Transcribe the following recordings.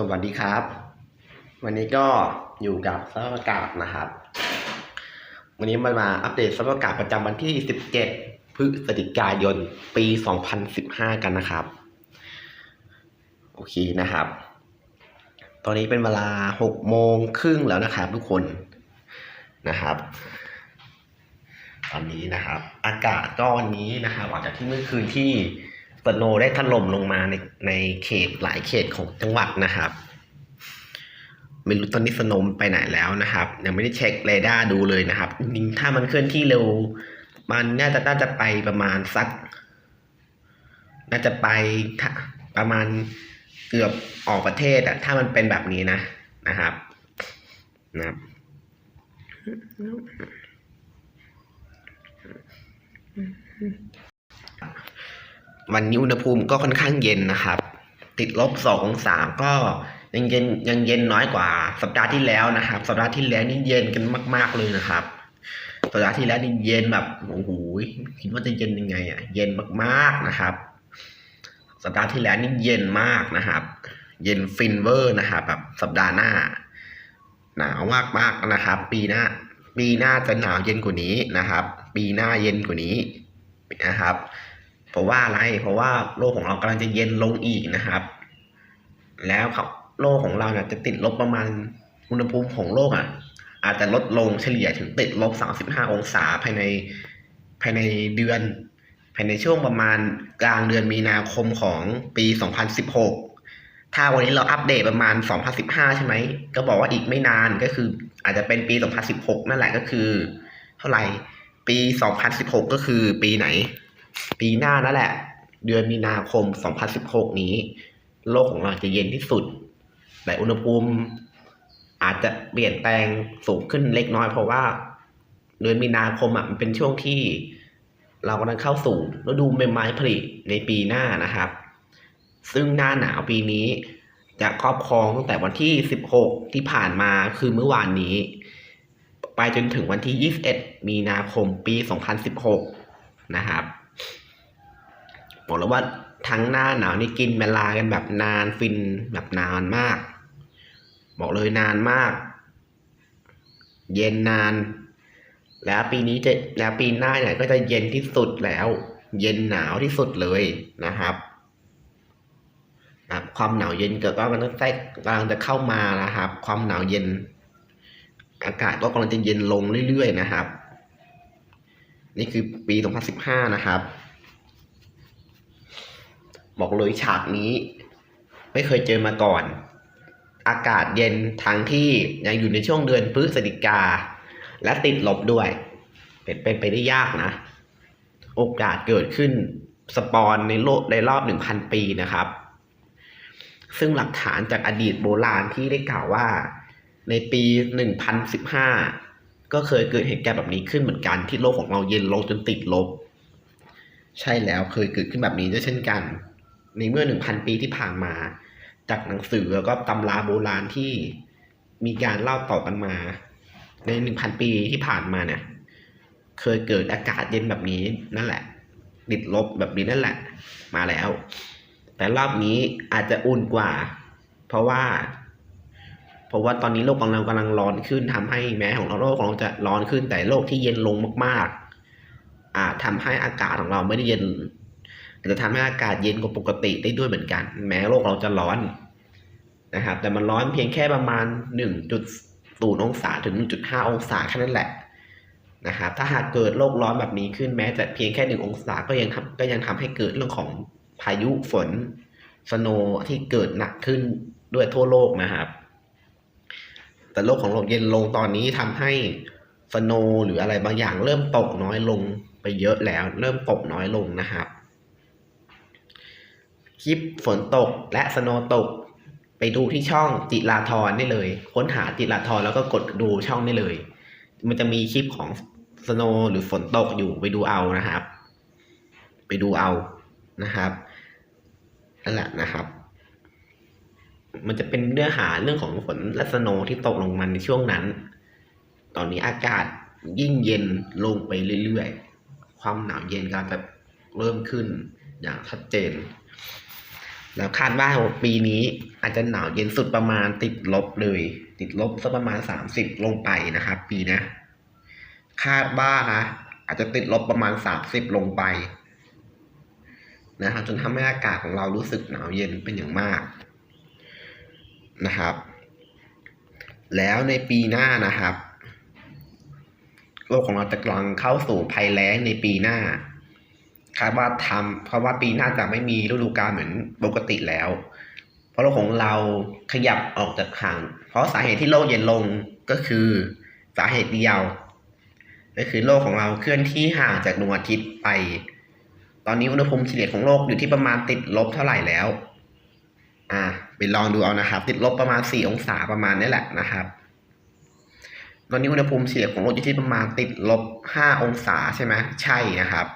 สวัสดีครับ วันนี้ก็อยู่กับสภาพอากาศนะครับ วันนี้มามาอัปเดตสภาพอากาศประจำวันที่ 17 พฤศจิกายน ปี 2015 กันนะครับ โอเคนะครับ ตอนนี้เป็นเวลา 6 โมงครึ่งแล้วนะครับ ทุกคนนะครับ ตอนนี้นะครับ อากาศก็วันนี้นะครับหลังจากที่เมื่อคืนที่ สโนได้ถล่มลงมาในในเขตหลายเขตของจังหวัดนะครับไม่รู้ตอนนี้สโนว์ไปไหนแล้วนะครับ ยังไม่ได้เช็คเรดาร์ดูเลยนะครับจริงถ้ามันเคลื่อนที่เร็ว มันน่าจะน่าจะไปประมาณสัก น่าจะไปถ้าประมาณเกือบออกประเทศอะถ้ามันเป็นแบบนี้นะนะครับนะครับ วันนี้อุณหภูมิก็ค่อนข้างเย็นนะครับ ติดลบสององศาก็ยังเย็นยังเย็นน้อยกว่า สัปดาห์ที่แล้วนะครับ สัปดาห์ที่แล้วนี่เย็นกันมาก ๆเลยนะครับ สัปดาห์ที่แล้วนี่เย็นแบบโอ้โหคิดว่าจะเย็นยังไงอะ เย็นมากๆนะครับ สัปดาห์ที่แล้วนี่เย็นมากนะครับ เย็นฟินเวอร์นะครับแบบสัปดาห์หน้า หนาวมากมากนะครับ ปีหน้า ปีหน้าจะหนาวเย็นกว่านี้นะครับ ปีหน้าเย็นกว่านี้นะครับ เพราะว่าอะไร เพราะว่าโลกของเรากำลังจะเย็นลงอีกนะครับ แล้วครับโลกของเราเนี่ยจะติดลบประมาณอุณหภูมิของโลกอะ อาจจะลดลงเฉลี่ยถึงติดลบ35องศาภายในภายในเดือน ภายในช่วงประมาณกลางเดือนมีนาคมของปี2016ถ้าวันนี้เราอัปเดตประมาณ 2015 ใช่ไหม ก็บอกว่าอีกไม่นานก็คืออาจจะเป็นปี 2016 นั่นแหละก็คือ เท่าไหร่ ปี 2016 ก็คือปีไหน ปีหน้านั่นแหละ เดือนมีนาคม 2016 นี้ โลกของเราจะเย็นที่สุด แต่อุณหภูมิ อาจจะเปลี่ยนแปลงสูงขึ้นเล็กน้อย เพราะว่า เดือนมีนาคมอะมันเป็นช่วงที่ เรากำลังเข้าสู่ฤดูใบไม้ผลิในปีหน้านะครับ ซึ่งหน้าหนาวปีนี้จะครอบครองตั้งแต่วันที่ 16 ที่ผ่านมาคือเมื่อวานนี้ ไปจนถึงวันที่ 21 มีนาคมปี 2016 นะครับ บอกแล้วว่าทั้งหน้าหนาวนี่กินเวลากันแบบนานฟินแบบนานมาก บอกเลยนานมาก เย็นนาน แล้วปีนี้จะแล้วปีหน้าเนี่ยก็จะเย็นที่สุดแล้ว เย็นหนาวที่สุดเลยนะครับนะครับความหนาวเย็นเกิดก็กำลังแทรกกำลังจะเข้ามานะครับ ความหนาวเย็น อากาศก็กำลังจะเย็นลงเรื่อยๆนะครับ นี่คือปี 2015 นะครับ บอกเลยฉากนี้ ไม่เคยเจอมาก่อน อากาศเย็นทั้งที่ยังอยู่ในช่วงเดือนพฤศจิกา และติดลบด้วย เป็นเป็นไปได้ยากนะ โอกาสเกิดขึ้นสปอนในโลกในรอบหนึ่งพันปีนะครับ ซึ่งหลักฐานจากอดีตโบราณที่ได้กล่าวว่า ในปีหนึ่งพันสิบห้าก็เคยเกิดเหตุการณ์แบบนี้ขึ้นเหมือนกันที่โลกของเราเย็นลงจนติดลบ ใช่แล้วเคยเกิดขึ้นแบบนี้ด้วยเช่นกัน ในเมื่อหนึ่งพันปีที่ผ่านมา จากหนังสือแล้วก็ตำราโบราณที่มีการเล่าต่อกันมา ในหนึ่งพันปีที่ผ่านมาเนี่ย เคยเกิดอากาศเย็นแบบนี้นั่นแหละ ติดลบแบบนี้นั่นแหละ มาแล้ว แต่รอบนี้อาจจะอุ่นกว่า เพราะว่า เพราะว่าตอนนี้โลกของเรากำลังร้อนขึ้นทำให้แม้ของเราโลกของเราจะร้อนขึ้นแต่โลกที่เย็นลงมาก ๆ อาจทำให้อากาศของเราไม่ได้เย็น อาจจะทำให้อากาศเย็นกว่าปกติได้ด้วยเหมือนกัน แม้โลกเราจะร้อนนะครับ แต่มันร้อนเพียงแค่ประมาณ 1.0องศาถึง 1.5 องศาแค่นั้นแหละนะครับถ้าหากเกิดโลกร้อนแบบนี้ขึ้นแม้แต่เพียงแค่1องศาก็ยังก็ยังทำให้เกิดเรื่องของพายุฝนสโนว์ที่เกิดหนักขึ้นด้วยทั่วโลกนะครับ แต่โลกของเราเย็นลงตอนนี้ทำให้สโนว์หรืออะไรบางอย่างเริ่มตกน้อยลงไปเยอะแล้ว เริ่มตกน้อยลงนะครับ คลิปฝนตกและสโนตก ไปดูที่ช่องจิราธรได้เลย ค้นหาจิราธรแล้วก็กดดูช่องได้เลย มันจะมีคลิปของสโนหรือฝนตกอยู่ไปดูเอานะครับ ไปดูเอานะครับนั่นแหละนะครับ มันจะเป็นเนื้อหาเรื่องของฝนและสโนที่ตกลงมาในช่วงนั้น ตอนนี้อากาศยิ่งเย็นลงไปเรื่อยๆ ความหนาวเย็นกำลังจะเริ่มขึ้นอย่างชัดเจน แล้วคาดว่าปีนี้อาจจะหนาวเย็นสุดประมาณติดลบเลย ติดลบสักประมาณสามสิบลงไปนะครับ ปีนะคาดว่านะอาจจะติดลบประมาณสามสิบลงไปนะครับจนทำให้อากาศของเรารู้สึกหนาวเย็นเป็นอย่างมากนะครับ แล้วในปีหน้านะครับโลกของเราจะกำลังเข้าสู่ภัยแล้งในปีหน้า คาดว่าทำเพราะว่าปีหน้าจะไม่มีฤดูกาลเหมือนปกติแล้ว เพราะโลกของเราขยับออกจากห่าง เพราะสาเหตุที่โลกเย็นลงก็คือสาเหตุเดียวก็คือโลกของเราเคลื่อนที่ห่างจากดวงอาทิตย์ไป ตอนนี้อุณหภูมิเฉลี่ยของโลกอยู่ที่ประมาณติดลบเท่าไหร่แล้ว อ่าไปลองดูเอานะครับ ติดลบประมาณสี่องศาประมาณนี้แหละนะครับ ตอนนี้อุณหภูมิเฉลี่ยของโลกอยู่ที่ประมาณติดลบห้าองศาใช่ไหมใช่นะครับ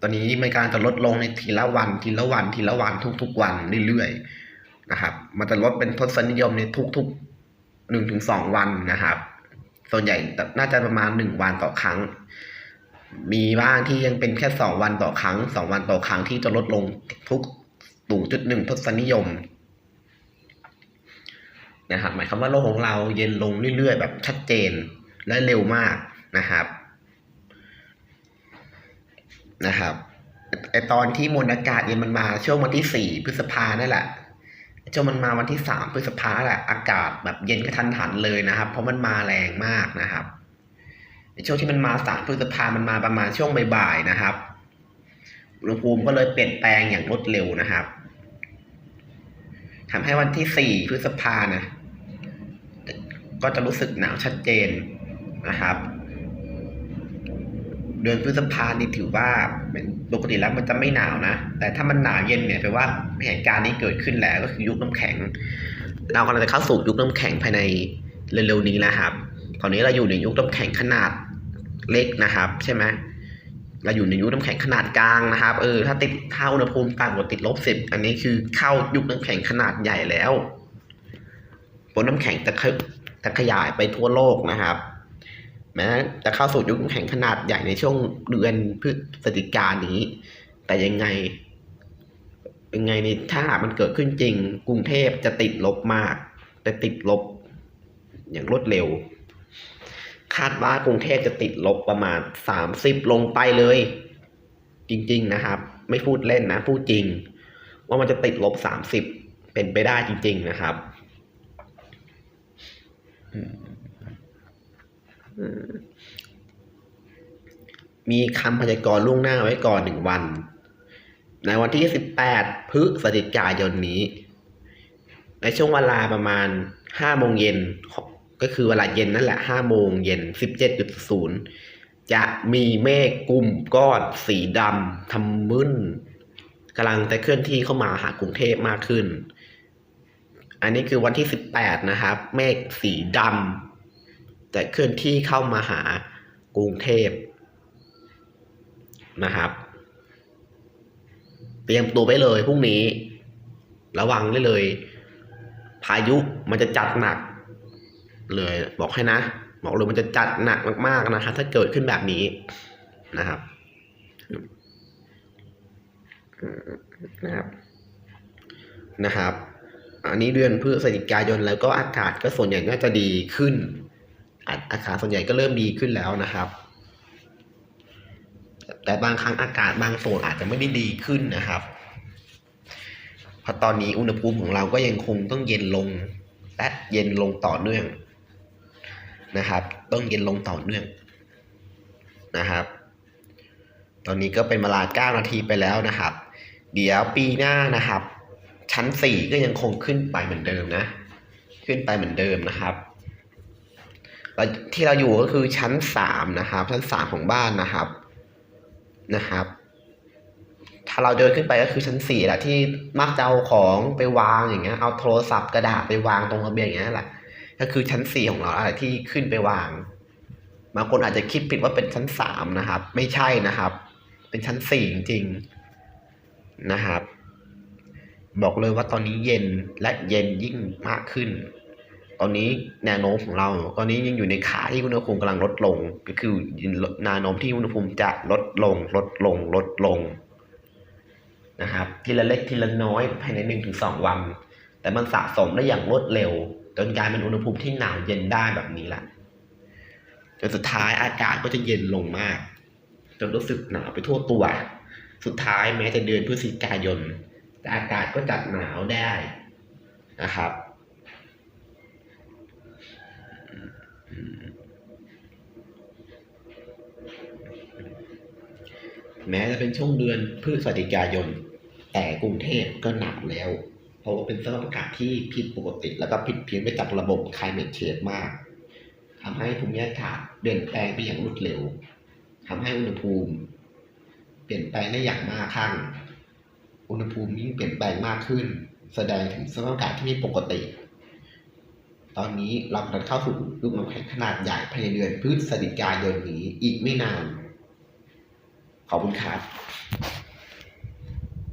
ตอนนี้มีการจะลดลงในทีละวัน ทีละวัน ทีละวันทุกๆวันเรื่อยๆนะครับ มันจะลดเป็นทศนิยมในทุกๆหนึ่งถึงสองวันนะครับ ส่วนใหญ่น่าจะประมาณหนึ่งวันต่อครั้ง มีบ้างที่ยังเป็นแค่สองวันต่อครั้งสองวันต่อครั้งที่จะลดลงทุกศูนย์จุดหนึ่งทศนิยมนะครับหมายความว่าโลกของเราเย็นลงเรื่อยๆ แบบชัดเจนและเร็วมากนะครับ นะครับไอตอนที่มวลอากาศเย็นมันมาช่วงวันที่สี่พฤษภานั่นแหละช่วงมันมาวันที่สามพฤษภาแหละอากาศแบบเย็นกระทันหันเลยนะครับ เพราะมันมาแรงมากนะครับในช่วงที่มันมาสามพฤษภามันมาประมาณช่วงบ่ายๆนะครับอุณหภูมิก็เลยเปลี่ยนแปลงอย่างรวดเร็วนะครับทำให้วันที่สี่พฤษภานะก็จะรู้สึกหนาวชัดเจนนะครับ เดือนพฤษภานี่ถือว่าเป็นปกติแล้วมันจะไม่หนาวนะ แต่ถ้ามันหนาวเย็นเนี่ยแปลว่าเหตุการณ์นี้เกิดขึ้นแล้วก็คือยุคน้ำแข็ง เรากำลังจะเข้าสู่ยุคน้ำแข็งภายในเร็วๆนี้นะครับ ตอนนี้เราอยู่ในยุคน้ำแข็งขนาดเล็กนะครับ ใช่ไหมเราอยู่ในยุคน้ำแข็งขนาดกลางนะครับ เออ ถ้าติดถ้าอุณหภูมิต่ำกว่าติดลบสิบอันนี้คือเข้ายุคน้ำแข็งขนาดใหญ่แล้วบนน้ำแข็งจะขจะขยายไปทั่วโลกนะครับ แม้จะเข้าสู่ยุคแข็งขนาดใหญ่ในช่วงเดือนพฤศจิกายนนี้ แต่ยังไง ยังไงนี่ถ้าหากมันเกิดขึ้นจริง กรุงเทพจะติดลบมาก แต่ติดลบ อย่างรวดเร็ว คาดว่ากรุงเทพจะติดลบประมาณสามสิบลงไปเลย จริง ๆนะครับ ไม่พูดเล่นนะ พูดจริง ว่ามันจะติดลบสามสิบเป็นไปได้จริง ๆ นะครับมี มีคำพยากรณ์ล่วงหน้าไว้ก่อนหนึ่งวัน ในวันที่ 18 พฤศจิกายนนี้ ในช่วงเวลาประมาณ5โมงเย็น ก็คือเวลาเย็นนั่นแหละ5โมงเย็น 17.0 จะมีเมฆกลุ่มก้อนสีดำทำมึนกำลังจะเคลื่อนที่เข้ามาหากรุงเทพมากขึ้น อันนี้คือวันที่ 18 นะครับ เมฆสีดำ จะเคลื่อนที่เข้ามาหากรุงเทพนะครับ เตรียมตัวไว้เลยพรุ่งนี้ ระวังได้เลย พายุมันจะจัดหนัก เลยบอกให้นะ บอกเลยมันจะจัดหนักมากๆนะครับถ้าเกิดขึ้นแบบนี้นะครับนะครับนะครับ อันนี้เดือนพฤศจิกายนแล้วก็อากาศก็ส่วนใหญ่น่าจะดีขึ้น อากาศส่วนใหญ่ก็เริ่มดีขึ้นแล้วนะครับ แต่บางครั้งอากาศบางโซนอาจจะไม่ได้ดีขึ้นนะครับเพราะตอนนี้อุณหภูมิของเราก็ยังคงต้องเย็นลงและเย็นลงต่อเนื่องนะครับ ต้องเย็นลงต่อเนื่องนะครับ ตอนนี้ก็เป็นเวลาเก้านาทีไปแล้วนะครับ เดี๋ยวปีหน้านะครับ ชั้นสี่ก็ยังคงขึ้นไปเหมือนเดิมนะ ขึ้นไปเหมือนเดิมนะครับ ที่เราอยู่ก็คือชั้นสามนะครับ ชั้นสามของบ้านนะครับนะครับ ถ้าเราเดินขึ้นไปก็คือชั้นสี่แหละที่มักจะเอาของไปวางอย่างเงี้ย เอาโทรศัพท์กระดาษไปวางตรงระเบียงอย่างเงี้ยแหละก็คือชั้นสี่ของเราอะไรที่ขึ้นไปวางบางคนอาจจะคิดผิดว่าเป็นชั้นสามนะครับ ไม่ใช่นะครับ เป็นชั้นสี่จริงๆนะครับ บอกเลยว่าตอนนี้เย็นและเย็นยิ่งมากขึ้น ตอนนี้แนวโน้มของเรา ตอนนี้ยังอยู่ในขาที่อุณหภูมิกำลังลดลง ก็คือแนวโน้มที่อุณหภูมิจะลดลง ลดลง ลดลงนะครับ ทีละเล็กทีละน้อยภายในหนึ่งถึงสองวัน แต่มันสะสมได้อย่างรวดเร็ว จนกลายเป็นอุณหภูมิที่หนาวเย็นได้แบบนี้แหละจนสุดท้ายอากาศก็จะเย็นลงมากจนรู้สึกหนาวไปทั่วตัว สุดท้ายแม้จะเดือนพฤศจิกายนแต่อากาศก็จัดหนาวได้นะครับ แม้จะเป็นช่วงเดือนพฤศจิกายน แต่กรุงเทพก็หนาวแล้ว เพราะว่าเป็นสภาพอากาศที่ผิดปกติ แล้วก็ผิดเพี้ยนไปจากระบบ climate change มากทำให้ภูมิอากาศเปลี่ยนแปลงไปอย่างรวดเร็วทำให้อุณหภูมิ เปลี่ยนแปลงได้อย่างมากขั้นอุณหภูมิยิ่งเปลี่ยนแปลงมากขึ้น แสดงถึงสภาพอากาศที่ไม่ปกติ ตอนนี้เรากำลังเข้าสู่ลูกน้ำแข็งขนาดใหญ่ภายในเดือนพฤศจิกายนนี้อีกไม่นาน ขอบคุณครับ